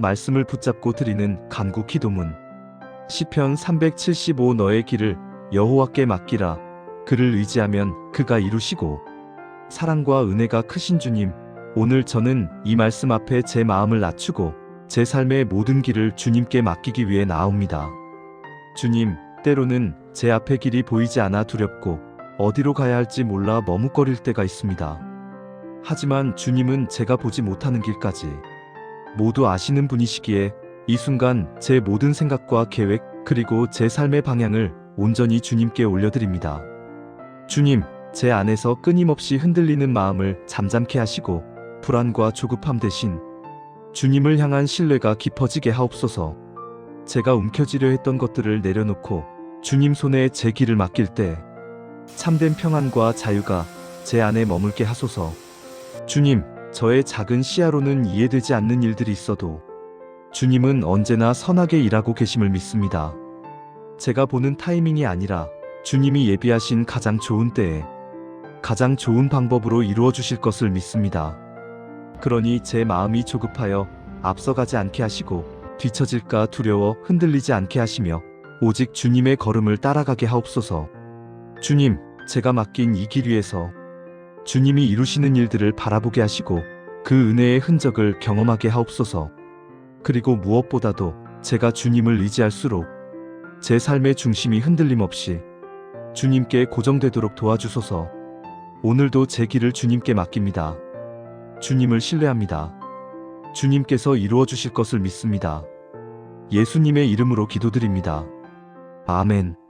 말씀을 붙잡고 드리는 간구 기도문. 시편 375 너의 길을 여호와께 맡기라. 그를 의지하면 그가 이루시고 사랑과 은혜가 크신 주님, 오늘 저는 이 말씀 앞에 제 마음을 낮추고 제 삶의 모든 길을 주님께 맡기기 위해 나옵니다. 주님, 때로는 제 앞의 길이 보이지 않아 두렵고 어디로 가야 할지 몰라 머뭇거릴 때가 있습니다. 하지만 주님은 제가 보지 못하는 길까지 모두 아시는 분이시기에 이 순간 제 모든 생각과 계획 그리고 제 삶의 방향을 온전히 주님께 올려드립니다. 주님, 제 안에서 끊임없이 흔들리는 마음을 잠잠케 하시고 불안과 조급함 대신 주님을 향한 신뢰가 깊어지게 하옵소서. 제가 움켜쥐려 했던 것들을 내려놓고 주님 손에 제 길을 맡길 때 참된 평안과 자유가 제 안에 머물게 하소서. 주님, 저의 작은 시야로는 이해되지 않는 일들이 있어도 주님은 언제나 선하게 일하고 계심을 믿습니다. 제가 보는 타이밍이 아니라 주님이 예비하신 가장 좋은 때에 가장 좋은 방법으로 이루어 주실 것을 믿습니다. 그러니 제 마음이 조급하여 앞서가지 않게 하시고 뒤처질까 두려워 흔들리지 않게 하시며 오직 주님의 걸음을 따라가게 하옵소서. 주님, 제가 맡긴 이 길 위에서 주님이 이루시는 일들을 바라보게 하시고 그 은혜의 흔적을 경험하게 하옵소서. 그리고 무엇보다도 제가 주님을 의지할수록 제 삶의 중심이 흔들림 없이 주님께 고정되도록 도와주소서. 오늘도 제 길을 주님께 맡깁니다. 주님을 신뢰합니다. 주님께서 이루어 주실 것을 믿습니다. 예수님의 이름으로 기도드립니다. 아멘.